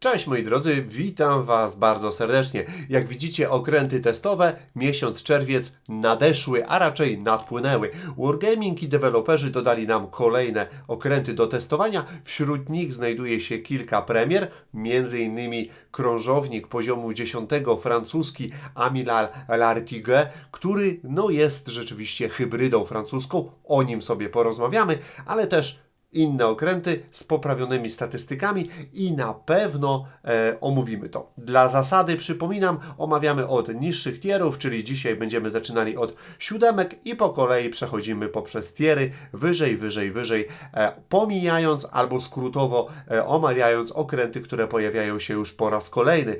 Cześć moi drodzy, witam Was bardzo serdecznie. Jak widzicie, okręty testowe miesiąc czerwiec nadeszły, a raczej nadpłynęły. Wargaming i deweloperzy dodali nam kolejne okręty do testowania. Wśród nich znajduje się kilka premier, m.in. krążownik poziomu 10 francuski Amiral Lartigue, który no, jest rzeczywiście hybrydą francuską. O nim sobie porozmawiamy, ale też inne okręty z poprawionymi statystykami i na pewno e, omówimy to. Dla zasady przypominam, omawiamy od niższych tierów, czyli dzisiaj będziemy zaczynali od siódemek i po kolei przechodzimy poprzez tiery wyżej, wyżej, wyżej, e, pomijając albo skrótowo e, omawiając okręty, które pojawiają się już po raz kolejny.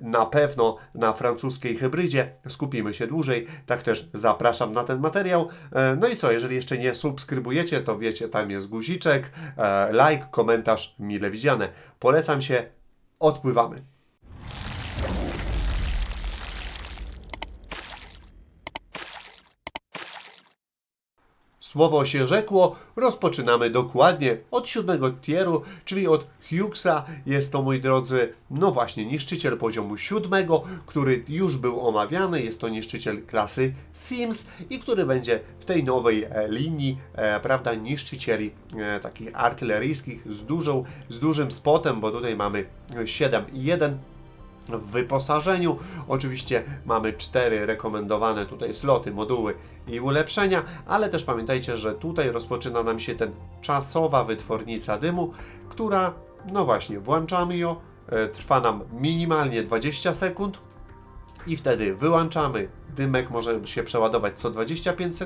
Na pewno na francuskiej hybrydzie skupimy się dłużej, tak też zapraszam na ten materiał. E, No i co, jeżeli jeszcze nie subskrybujecie, to wiecie, tam jest guziczek, e, like, komentarz, mile widziane. Polecam się, odpływamy. Słowo się rzekło, rozpoczynamy dokładnie od siódmego tieru, czyli od Hughesa. Jest to, moi drodzy, no właśnie, niszczyciel poziomu siódmego, który już był omawiany. Jest to niszczyciel klasy Sims i który będzie w tej nowej e, linii, e, prawda, niszczycieli e, takich artyleryjskich z, dużą, z dużym spotem, bo tutaj mamy 7 i 1 w wyposażeniu. Oczywiście mamy cztery rekomendowane tutaj sloty, moduły i ulepszenia, ale też pamiętajcie, że tutaj rozpoczyna nam się ten czasowa wytwornica dymu, która, no właśnie, włączamy ją, e, trwa nam minimalnie 20 sekund i wtedy wyłączamy. Dymek może się przeładować co 25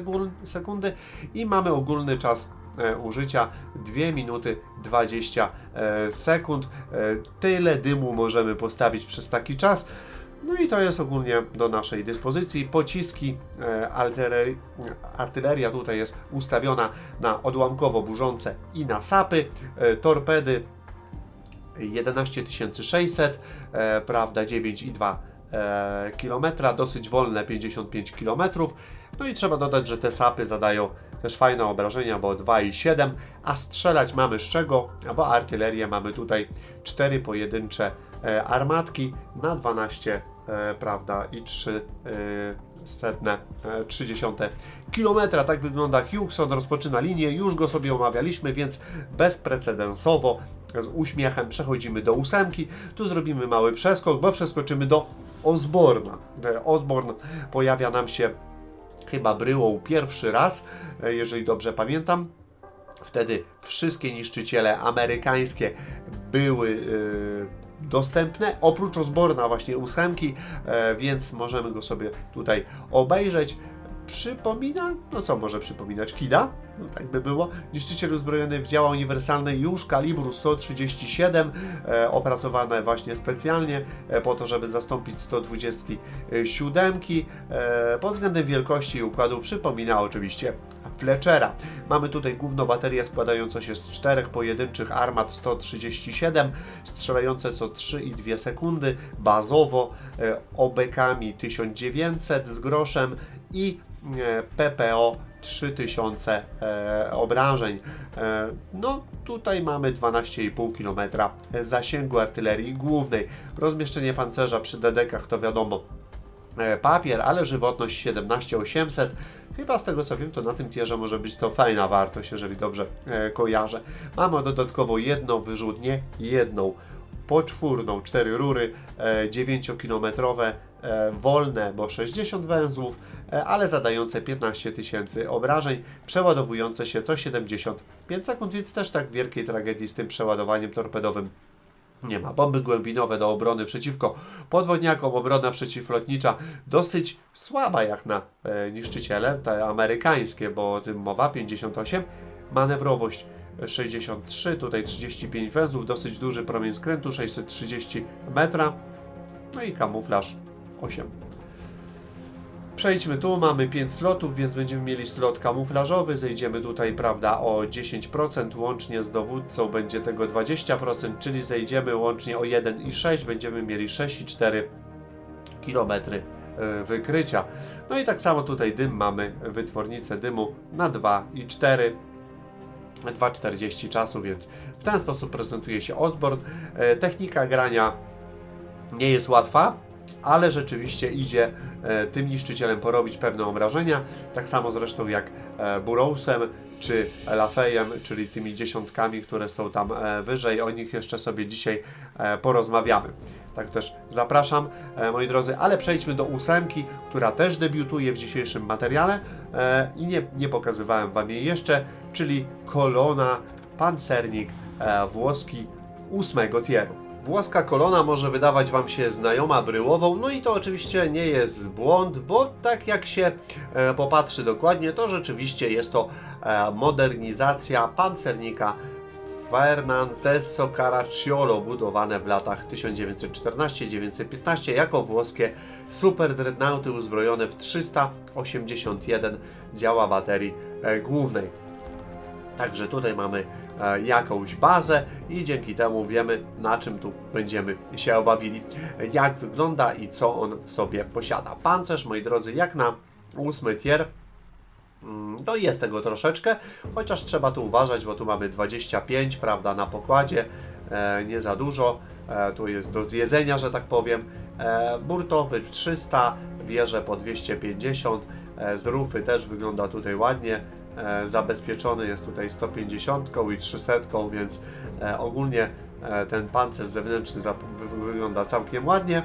sekundy i mamy ogólny czas e, użycia 2 minuty 20 e, sekund. E, tyle dymu możemy postawić przez taki czas. No i to jest ogólnie do naszej dyspozycji. Pociski, artyleria tutaj jest ustawiona na odłamkowo burzące i na sapy, torpedy 11600, prawda, 9 i E, kilometra, dosyć wolne 55 km. No i trzeba dodać, że te sapy zadają też fajne obrażenia, bo 2,7, a strzelać mamy z czego, bo artylerię mamy tutaj 4 pojedyncze e, armatki na 12, e, prawda, i 3 setne 30 kilometra. Tak wygląda Hugson, rozpoczyna linię, już go sobie omawialiśmy, więc bezprecedensowo z uśmiechem przechodzimy do ósemki. Tu zrobimy mały przeskok, bo przeskoczymy do Osborna. E, Osborn pojawia nam się chyba bryłą pierwszy raz, e, jeżeli dobrze pamiętam. Wtedy wszystkie niszczyciele amerykańskie były e, dostępne, oprócz Osborna właśnie ósemki, e, więc możemy go sobie tutaj obejrzeć. Przypomina, no co może przypominać? Kida? No tak by było. Niszczyciel uzbrojony w działa uniwersalne już kalibru 137, e, opracowane właśnie specjalnie e, po to, żeby zastąpić 127. E, pod względem wielkości i układu przypomina oczywiście Fletchera. Mamy tutaj główną baterię składającą się z czterech pojedynczych armat 137, strzelające co 3,2 sekundy, bazowo e, obekami 1900 z groszem i PPO 3000 e, obrażeń. E, no tutaj mamy 12,5 km zasięgu artylerii głównej. Rozmieszczenie pancerza przy dedekach to wiadomo e, papier, ale żywotność 17800. Chyba z tego co wiem, to na tym tierze może być to fajna wartość, jeżeli dobrze e, kojarzę. Mamy dodatkowo jedną wyrzutnię, jedną poczwórną, cztery rury, e, 9-kilometrowe, e, wolne, bo 60 węzłów, e, ale zadające 15 tysięcy obrażeń, przeładowujące się co 75 sekund, więc też tak wielkiej tragedii z tym przeładowaniem torpedowym nie ma. Bomby głębinowe do obrony przeciwko podwodniakom, obrona przeciwlotnicza dosyć słaba jak na e, niszczyciele, te amerykańskie, bo o tym mowa, 58. Manewrowość 63, tutaj 35 węzłów, dosyć duży promień skrętu, 630 metra. No i kamuflaż 8. Przejdźmy tu, mamy 5 slotów, więc będziemy mieli slot kamuflażowy, zejdziemy tutaj, prawda, o 10%, łącznie z dowódcą będzie tego 20%, czyli zejdziemy łącznie o 1,6, będziemy mieli 6,4 km e, wykrycia. No i tak samo tutaj dym mamy, wytwornicę dymu na 2,4 2,40 czasu, więc w ten sposób prezentuje się Osborne. Technika grania nie jest łatwa, ale rzeczywiście idzie e, tym niszczycielem porobić pewne obrażenia, tak samo zresztą jak e, Burrowsem czy Lafejem, czyli tymi dziesiątkami, które są tam e, wyżej. O nich jeszcze sobie dzisiaj porozmawiamy. Tak też zapraszam, moi drodzy, ale przejdźmy do ósemki, która też debiutuje w dzisiejszym materiale i nie, nie pokazywałem Wam jej jeszcze, czyli kolona pancernik włoski ósmego tieru. Włoska kolona może wydawać Wam się znajoma bryłową, no i to oczywiście nie jest błąd, bo tak jak się e, popatrzy dokładnie, to rzeczywiście jest to e, modernizacja pancernika Fernandesso Caracciolo, budowane w latach 1914-1915 jako włoskie super dreadnoughty uzbrojone w 381 działa baterii e, głównej. Także tutaj mamy e, jakąś bazę i dzięki temu wiemy na czym tu będziemy się obawili, jak wygląda i co on w sobie posiada. Pancerz, moi drodzy, jak na ósmy tier, mm, to jest tego troszeczkę, chociaż trzeba tu uważać, bo tu mamy 25, prawda, na pokładzie, e, nie za dużo, e, tu jest do zjedzenia, że tak powiem, burtowy 300, wieże po 250, e, z rufy też wygląda tutaj ładnie, zabezpieczony jest tutaj 150 i 300, więc e, ogólnie e, ten pancerz zewnętrzny wygląda całkiem ładnie.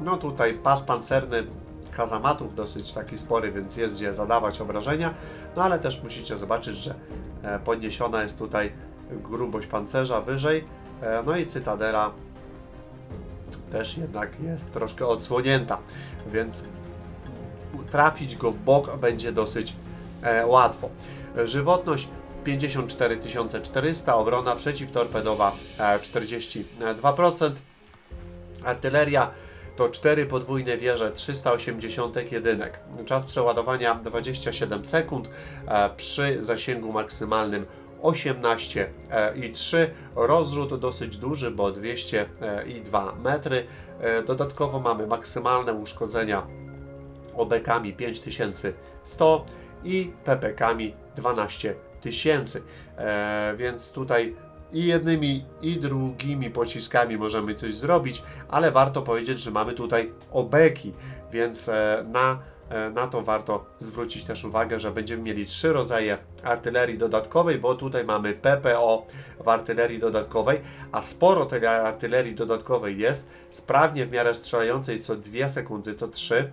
No tutaj pas pancerny kazamatów dosyć taki spory, więc jest gdzie zadawać obrażenia, no ale też musicie zobaczyć, że e, podniesiona jest tutaj grubość pancerza wyżej, e, no i cytadela też jednak jest troszkę odsłonięta, więc trafić go w bok będzie dosyć e, łatwo. Żywotność 54 400, obrona przeciwtorpedowa e, 42%, artyleria to 4 podwójne wieże 380 jedynek. Czas przeładowania 27 sekund e, przy zasięgu maksymalnym 18 e, i 3. Rozrzut dosyć duży, bo 202 metry. E, Dodatkowo mamy maksymalne uszkodzenia obekami 5100 i ppkami 12 tysięcy. E, więc tutaj i jednymi i drugimi pociskami możemy coś zrobić, ale warto powiedzieć, że mamy tutaj obeki, więc e, na, e, na to warto zwrócić też uwagę, że będziemy mieli trzy rodzaje artylerii dodatkowej, bo tutaj mamy PPO w artylerii dodatkowej, a sporo tej artylerii dodatkowej jest, sprawnie w miarę strzelającej co 2 sekundy to 3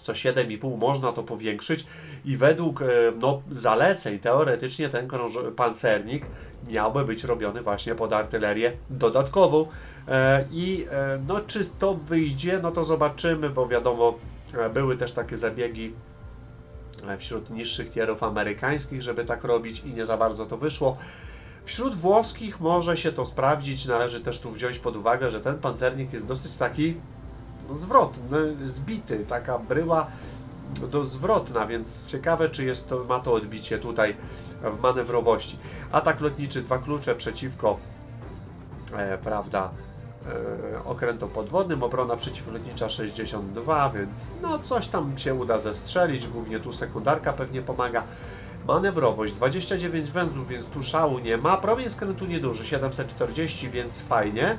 co 7,5 można to powiększyć. I według e, no, zaleceń teoretycznie ten pancernik miałby być robiony właśnie pod artylerię dodatkową. E, i e, no czy to wyjdzie, no to zobaczymy, bo wiadomo były też takie zabiegi wśród niższych tierów amerykańskich, żeby tak robić i nie za bardzo to wyszło. Wśród włoskich może się to sprawdzić, należy też tu wziąć pod uwagę, że ten pancernik jest dosyć taki no, zwrotny, zbity, taka bryła do zwrotna, więc ciekawe, czy jest to, ma to odbicie tutaj w manewrowości. Atak lotniczy, dwa klucze przeciwko, e, prawda, e, okrętom podwodnym, obrona przeciwlotnicza 62, więc no coś tam się uda zestrzelić, głównie tu sekundarka pewnie pomaga. Manewrowość 29 węzłów, więc tu szału nie ma. Promień skrętu nieduży, 740, więc fajnie.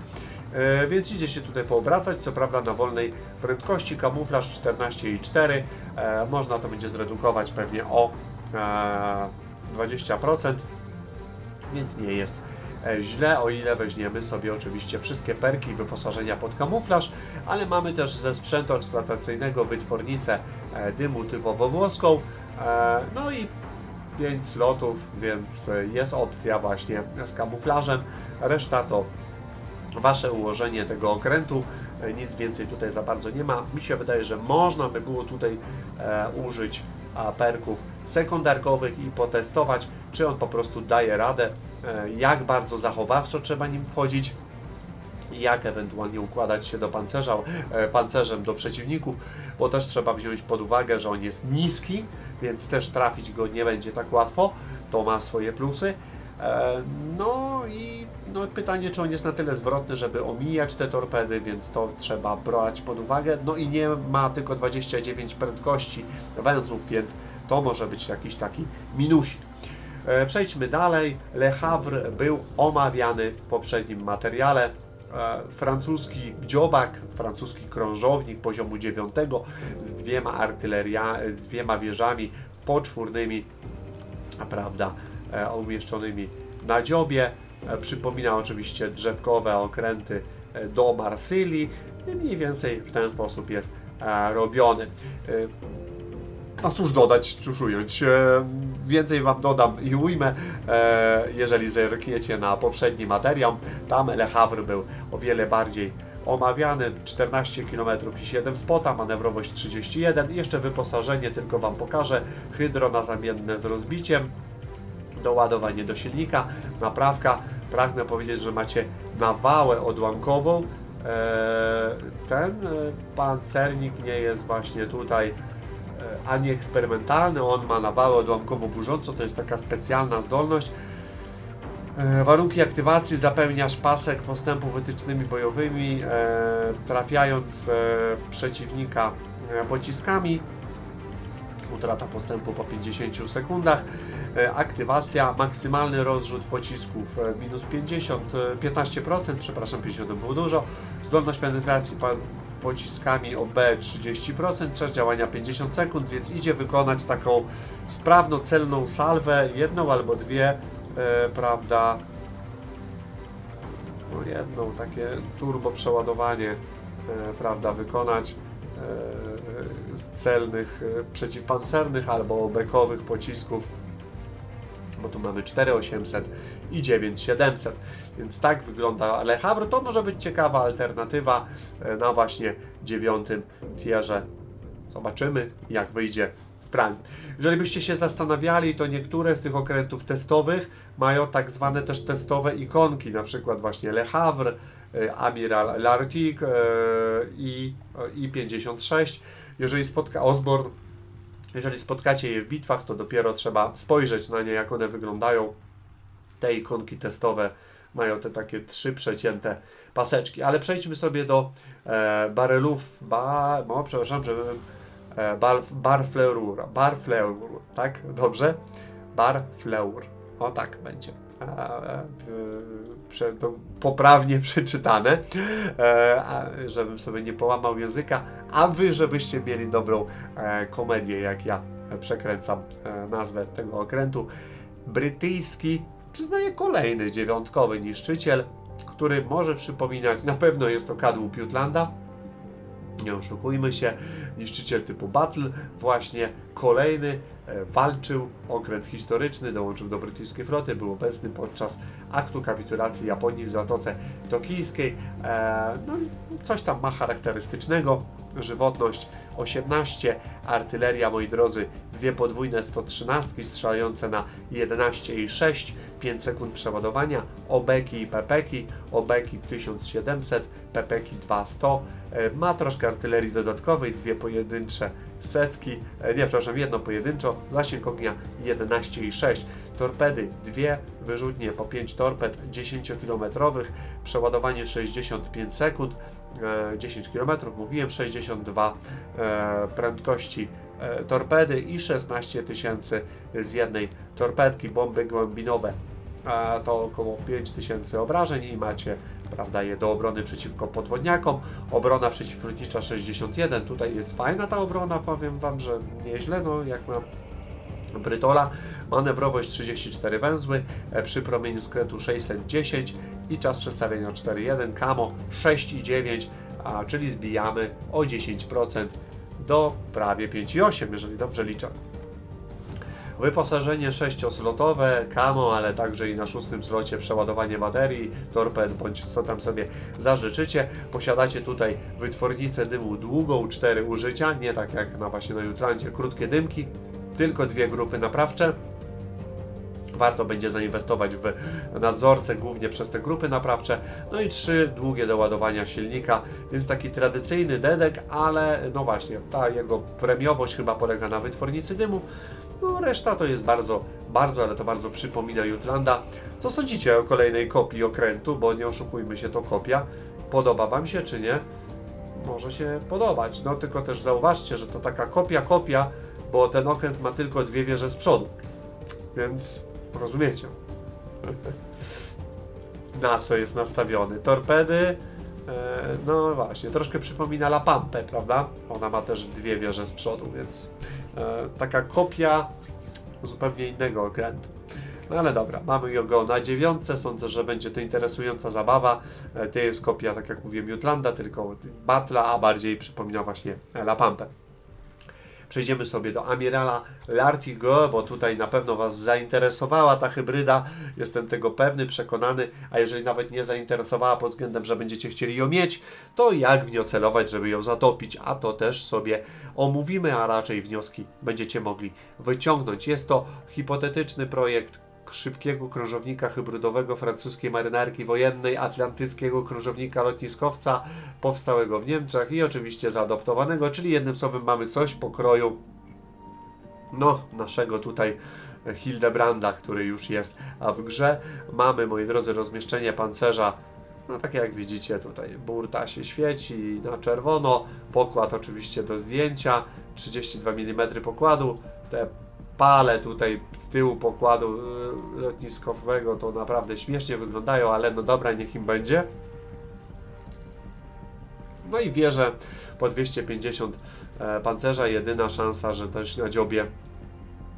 E, więc idzie się tutaj poobracać, co prawda na wolnej prędkości, kamuflaż 14,4, e, można to będzie zredukować pewnie o e, 20%, więc nie jest e, źle, o ile weźmiemy sobie oczywiście wszystkie perki wyposażenia pod kamuflaż, ale mamy też ze sprzętu eksploatacyjnego wytwornicę e, dymu typowo włoską, e, no i 5 slotów, więc e, jest opcja właśnie z kamuflażem, reszta to Wasze ułożenie tego okrętu. E, Nic więcej tutaj za bardzo nie ma. Mi się wydaje, że można by było tutaj e, użyć perków sekundarkowych i potestować, czy on po prostu daje radę, e, jak bardzo zachowawczo trzeba nim wchodzić, jak ewentualnie układać się do pancerza, e, pancerzem do przeciwników, bo też trzeba wziąć pod uwagę, że on jest niski, więc też trafić go nie będzie tak łatwo. To ma swoje plusy. No i no pytanie, czy on jest na tyle zwrotny, żeby omijać te torpedy, więc to trzeba brać pod uwagę. No i nie ma tylko 29 prędkości węzłów, więc to może być jakiś taki minusik. E, Przejdźmy dalej. Le Havre był omawiany w poprzednim materiale. E, Francuski dziobak, francuski krążownik poziomu 9 z dwiema artyleria, dwiema wieżami poczwórnymi, prawda, e, umieszczonymi na dziobie. E, Przypomina oczywiście drzewkowe okręty e, do Marsylii i mniej więcej w ten sposób jest e, robiony. E, a cóż dodać, cóż ująć. E, Więcej Wam dodam i ujmę, e, jeżeli zerkniecie na poprzedni materiał. Tam Le Havre był o wiele bardziej omawiany. 14 km i 7 spota, manewrowość 31. Jeszcze wyposażenie tylko Wam pokażę. Hydro na zamienne z rozbiciem doładowanie do silnika, naprawka. Pragnę powiedzieć, że macie nawałę odłamkową. Eee, Ten e, pancernik nie jest właśnie tutaj e, ani eksperymentalny, on ma nawałę odłamkowo burzącą, to jest taka specjalna zdolność. E, Warunki aktywacji zapełniasz pasek postępu wytycznymi bojowymi, e, trafiając e, przeciwnika e, pociskami utrata postępu po 50 sekundach, E, aktywacja, maksymalny rozrzut pocisków e, minus 50, e, 15%, przepraszam, 50 to było dużo, zdolność penetracji pociskami OB 30%, czas działania 50 sekund, więc idzie wykonać taką sprawną, celną salwę, jedną albo dwie, e, prawda, no jedną, takie turbo przeładowanie, e, prawda, wykonać e, celnych e, przeciwpancernych albo bekowych pocisków, bo tu mamy 4800 i 9700, więc tak wygląda Le Havre. To może być ciekawa alternatywa e, na właśnie dziewiątym tierze. Zobaczymy, jak wyjdzie w praniu. Jeżeli byście się zastanawiali, to niektóre z tych okrętów testowych mają tak zwane też testowe ikonki, na przykład właśnie Le Havre, e, Amiral Lartigue e, i i 56. Jeżeli spotka Osborne, jeżeli spotkacie je w bitwach, to dopiero trzeba spojrzeć na nie, jak one wyglądają. Te ikonki testowe mają te takie trzy przecięte paseczki. Ale przejdźmy sobie do e, barelów, ba, no przepraszam, żebym e, bar, barfleur, barfleur, tak? Dobrze? Barfleur. O tak będzie. To poprawnie przeczytane, e, żebym sobie nie połamał języka, a wy, żebyście mieli dobrą e, komedię, jak ja przekręcam e, nazwę tego okrętu. Brytyjski, przyznaję, kolejny dziewiątkowy niszczyciel, który może przypominać, na pewno jest to kadłub Jutlanda, nie oszukujmy się, niszczyciel typu Battle, właśnie kolejny walczył, okręt historyczny, dołączył do brytyjskiej floty, był obecny podczas aktu kapitulacji Japonii w Zatoce Tokijskiej. E, no i coś tam ma charakterystycznego, żywotność 18, artyleria, moi drodzy, dwie podwójne 113 strzelające na 11,6, 5 sekund przeładowania, obeki i pepeki, obeki 1700, pepeki 200, E, ma troszkę artylerii dodatkowej, dwie pojedyncze setki, e, nie, przepraszam, jedno pojedynczo, zasięg ognia 11,6, torpedy dwie, wyrzutnie po 5 torped 10-kilometrowych, przeładowanie 65 sekund, e, 10 km, mówiłem 62 e, prędkości e, torpedy i 16 tysięcy z jednej torpedki, bomby głębinowe to około 5000 obrażeń i macie prawda, je do obrony przeciwko podwodniakom. Obrona przeciwlotnicza 61, tutaj jest fajna ta obrona, powiem Wam, że nieźle, no jak na Brytola. Manewrowość 34 węzły, e, przy promieniu skrętu 610 i czas przestawienia 4.1, kamo 6,9, a czyli zbijamy o 10% do prawie 5,8, jeżeli dobrze liczę. Wyposażenie sześcioslotowe, kamo, ale także i na szóstym slocie przeładowanie baterii, torped bądź co tam sobie zażyczycie. Posiadacie tutaj wytwornicę dymu długą, cztery użycia, nie tak jak na właśnie na Jutrancie, krótkie dymki, tylko dwie grupy naprawcze. Warto będzie zainwestować w nadzorcę głównie przez te grupy naprawcze. No i trzy długie do ładowania silnika, więc taki tradycyjny dedek, ale no właśnie, ta jego premiowość chyba polega na wytwornicy dymu. No reszta to jest bardzo, bardzo, ale to bardzo przypomina Jutlanda. Co sądzicie o kolejnej kopii okrętu, bo nie oszukujmy się, to kopia. Podoba Wam się czy nie? Może się podobać, no tylko też zauważcie, że to taka kopia, kopia, bo ten okręt ma tylko dwie wieże z przodu. Więc Rozumiecie? Na co jest nastawiony? Torpedy? E, no właśnie, troszkę przypomina La Pampę, prawda? Ona ma też dwie wieże z przodu, więc taka kopia zupełnie innego okrętu. No ale dobra, mamy go na dziewiątce, sądzę, że będzie to interesująca zabawa. E, To jest kopia, tak jak mówiłem, Jutlanda, tylko Batla, a bardziej przypomina właśnie La Pampę. Przejdziemy sobie do Amirala Lartigo, bo tutaj na pewno Was zainteresowała ta hybryda. Jestem tego pewny, przekonany, a jeżeli nawet nie zainteresowała pod względem, że będziecie chcieli ją mieć, to jak w nią celować, żeby ją zatopić, a to też sobie omówimy, a raczej wnioski będziecie mogli wyciągnąć. Jest to hipotetyczny projekt szybkiego krążownika hybrydowego francuskiej marynarki wojennej, atlantyckiego krążownika lotniskowca powstałego w Niemczech i oczywiście zaadoptowanego, czyli jednym słowem mamy coś pokroju no, naszego tutaj Hildebranda, który już jest w grze. Mamy, moi drodzy, rozmieszczenie pancerza no takie jak widzicie tutaj, burta się świeci na czerwono, pokład oczywiście do zdjęcia, 32 mm pokładu, te pale tutaj z tyłu pokładu y, lotniskowego to naprawdę śmiesznie wyglądają, ale no dobra, niech im będzie. No i wierzę po 250 e, pancerza, jedyna szansa, że też na dziobie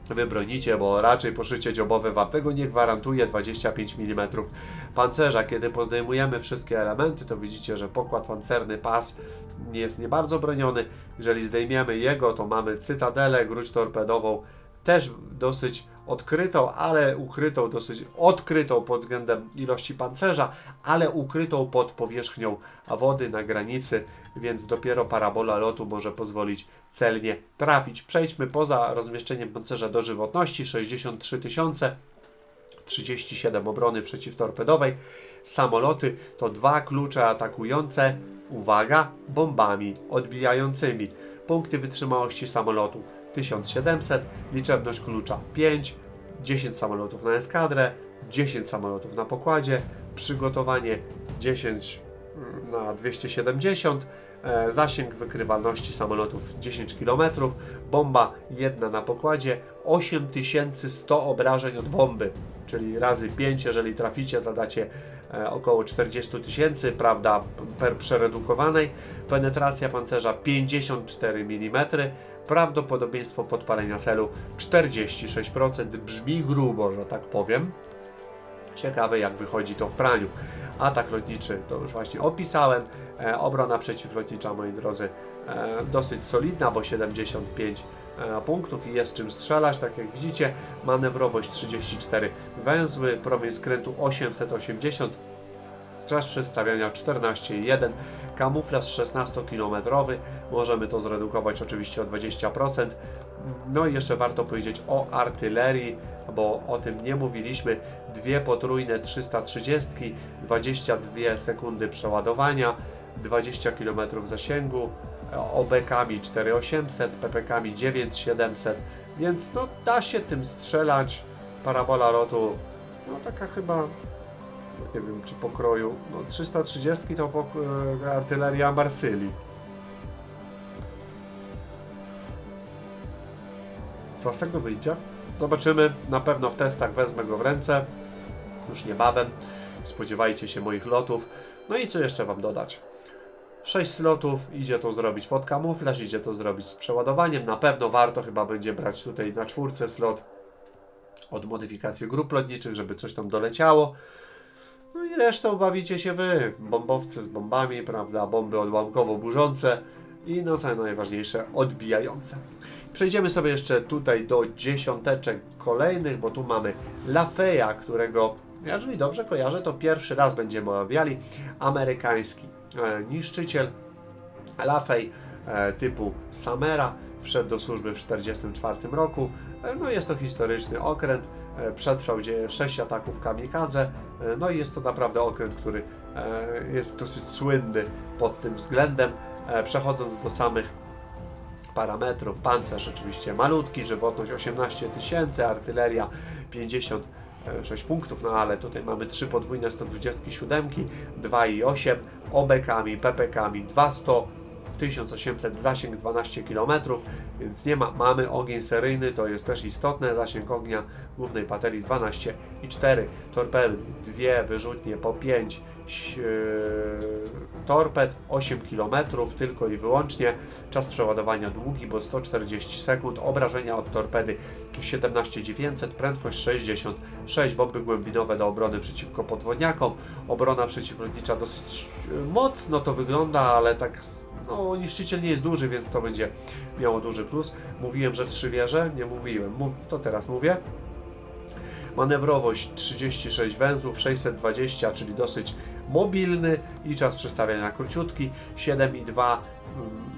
wybronicie, bo raczej poszycie dziobowe Wam tego nie gwarantuje 25 mm pancerza. Kiedy pozdejmujemy wszystkie elementy, to widzicie, że pokład pancerny pas jest nie bardzo broniony. Jeżeli zdejmiemy jego, to mamy cytadelę, gruć torpedową, też dosyć odkrytą, ale ukrytą, dosyć odkrytą pod względem ilości pancerza, ale ukrytą pod powierzchnią wody na granicy, więc dopiero parabola lotu może pozwolić celnie trafić. Przejdźmy poza rozmieszczeniem pancerza do żywotności 63 tysiące. 37 obrony przeciwtorpedowej. Samoloty to dwa klucze atakujące, uwaga, bombami odbijającymi. Punkty wytrzymałości samolotu 1700, liczebność klucza. 5, 10 samolotów na eskadrę, 10 samolotów na pokładzie, przygotowanie 10 na 270, e, zasięg wykrywalności samolotów 10 km, bomba jedna na pokładzie, 8100 obrażeń od bomby, czyli razy 5, jeżeli traficie, zadacie e, około 40 tysięcy, prawda, per przeredukowanej, penetracja pancerza 54 mm, prawdopodobieństwo podpalenia celu 46%, brzmi grubo, że tak powiem. Ciekawe jak wychodzi to w praniu. Atak lotniczy to już właśnie opisałem. E, obrona przeciwlotnicza, moi drodzy, e, dosyć solidna, bo 75 e, punktów i jest czym strzelać. Tak jak widzicie, manewrowość 34 węzły, promień skrętu 880, czas przedstawiania 14,1, kamuflaż 16-kilometrowy, możemy to zredukować oczywiście o 20%. No i jeszcze warto powiedzieć o artylerii, bo o tym nie mówiliśmy. Dwie potrójne 330, 22 sekundy przeładowania, 20 km zasięgu, OB-kami 4800, PPK-mi 9700, więc no da się tym strzelać. Parabola lotu, no taka chyba, nie wiem czy pokroju, no 330 to pok- e, artyleria Marsylii. Co z tego wyjdzie? Zobaczymy. Na pewno w testach wezmę go w ręce. Już niebawem. Spodziewajcie się moich lotów. No i co jeszcze Wam dodać? 6 slotów, idzie to zrobić pod kamuflaż, idzie to zrobić z przeładowaniem. Na pewno warto chyba będzie brać tutaj na czwórce slot od modyfikacji grup lotniczych, żeby coś tam doleciało. No i resztą bawicie się Wy. Bombowce z bombami, prawda? Bomby odłamkowo-burzące i no co najważniejsze, odbijające. Przejdziemy sobie jeszcze tutaj do dziesiąteczek kolejnych, bo tu mamy Lafeya, którego, jeżeli dobrze kojarzę, to pierwszy raz będziemy omawiali. Amerykański e, niszczyciel Lafey e, typu Samera wszedł do służby w 1944 roku. E, no jest to historyczny okręt. E, przetrwał gdzie 6 ataków kamikadze. E, no i jest to naprawdę okręt, który jest dosyć słynny pod tym względem. Przechodząc do samych parametrów. Pancerz oczywiście malutki, żywotność 18 tysięcy, artyleria 56 punktów, no ale tutaj mamy 3 podwójne 127, 2 i 8, obekami, PPKami 200, 1800, zasięg 12 km, więc nie ma, mamy ogień seryjny, to jest też istotne, zasięg ognia głównej baterii 12,4 torpedy, dwie wyrzutnie po 5 torped, 8 km tylko i wyłącznie, czas przeładowania długi, bo 140 sekund, obrażenia od torpedy 17900, prędkość 66, bomby głębinowe do obrony przeciwko podwodniakom, obrona przeciwlotnicza dosyć e, mocno to wygląda, ale tak no, niszczyciel nie jest duży, więc to będzie miało duży plus. Mówiłem, że trzy wieże? Nie mówiłem, Mów, to teraz mówię. Manewrowość 36 węzłów, 620, czyli dosyć mobilny i czas przestawiania króciutki, 7,2 mm,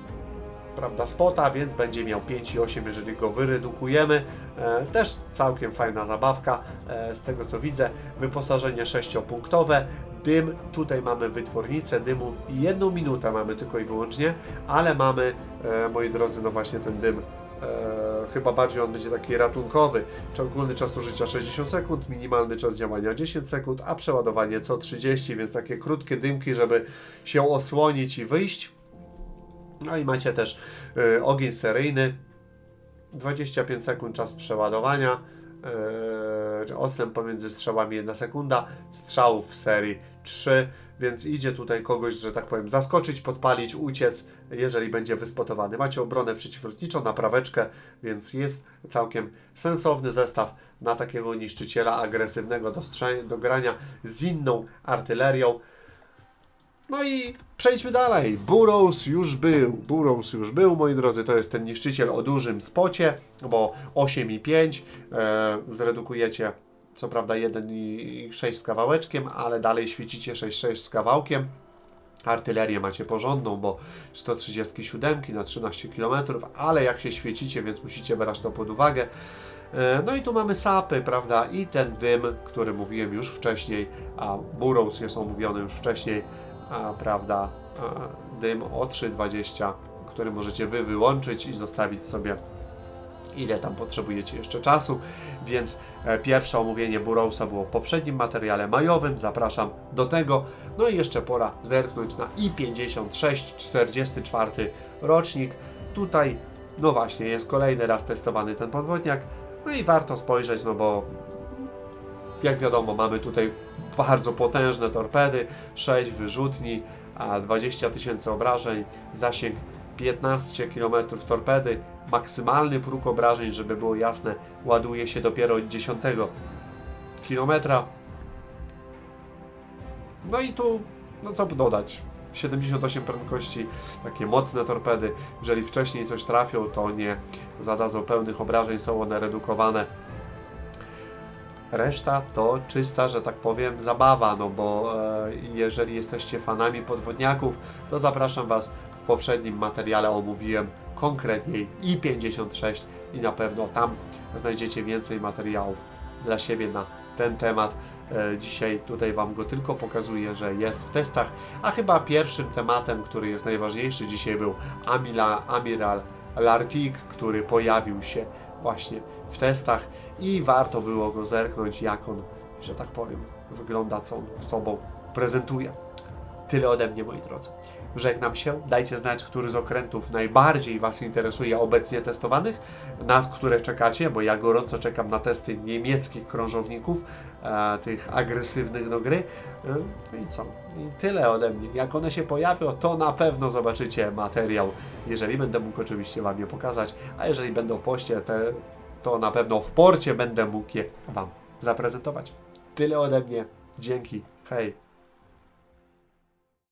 prawda, spota, więc będzie miał 5,8 jeżeli go wyredukujemy. E, też całkiem fajna zabawka e, z tego co widzę. Wyposażenie 6-punktowe. Dym, tutaj mamy wytwornicę dymu i jedną minutę mamy tylko i wyłącznie, ale mamy, e, moi drodzy, no właśnie ten dym E, chyba bardziej on będzie taki ratunkowy. Ogólny czas użycia 60 sekund, minimalny czas działania 10 sekund, a przeładowanie co 30, więc takie krótkie dymki, żeby się osłonić i wyjść. No i macie też e, ogień seryjny, 25 sekund czas przeładowania, e, odstęp pomiędzy strzałami 1 sekunda, strzałów w serii 3, więc idzie tutaj kogoś, że tak powiem, zaskoczyć, podpalić, uciec, jeżeli będzie wyspotowany. Macie obronę przeciwlotniczą, napraweczkę, więc jest całkiem sensowny zestaw na takiego niszczyciela agresywnego do, do grania z inną artylerią. No i przejdźmy dalej. Burrows już był. Burrows już był, moi drodzy. To jest ten niszczyciel o dużym spocie, bo 8,5 e, zredukujecie co prawda 1,6 z kawałeczkiem, ale dalej świecicie 6,6 z kawałkiem. Artylerię macie porządną, bo 137 na 13 km, ale jak się świecicie, więc musicie brać to pod uwagę. E, No i tu mamy sapy, prawda? I ten dym, który mówiłem już wcześniej, a Burrows jest omówiony już wcześniej, a, prawda? A, Dym o 3,20, który możecie wy wyłączyć i zostawić sobie ile tam potrzebujecie jeszcze czasu, więc e, pierwsze omówienie Burrowsa było w poprzednim materiale majowym, zapraszam do tego. No i jeszcze pora zerknąć na I56 44 rocznik. Tutaj, no właśnie, jest kolejny raz testowany ten podwodniak, no i warto spojrzeć, no bo jak wiadomo, mamy tutaj bardzo potężne torpedy, 6 wyrzutni, a 20 tysięcy obrażeń, zasięg 15 km torpedy, maksymalny próg obrażeń, żeby było jasne, ładuje się dopiero od 10 km. No i tu, no co dodać, 78 prędkości, takie mocne torpedy. Jeżeli wcześniej coś trafią, to nie zadadzą pełnych obrażeń, są one redukowane. Reszta to czysta, że tak powiem, zabawa, no bo e, jeżeli jesteście fanami podwodniaków, to zapraszam Was poprzednim materiale omówiłem konkretniej i56 i na pewno tam znajdziecie więcej materiałów dla siebie na ten temat. E, Dzisiaj tutaj Wam go tylko pokazuję, że jest w testach, a chyba pierwszym tematem, który jest najważniejszy dzisiaj był Amila, Amiral Lartik, który pojawił się właśnie w testach i warto było go zerknąć, jak on, że tak powiem, wygląda, co on sobą prezentuje. Tyle ode mnie, moi drodzy. Żegnam się. Dajcie znać, który z okrętów najbardziej Was interesuje obecnie testowanych, na które czekacie, bo ja gorąco czekam na testy niemieckich krążowników, e, tych agresywnych do gry. E, no i co? I tyle ode mnie. Jak one się pojawią, to na pewno zobaczycie materiał, jeżeli będę mógł oczywiście Wam je pokazać, a jeżeli będą w poście, te, to na pewno w porcie będę mógł je Wam zaprezentować. Tyle ode mnie. Dzięki. Hej.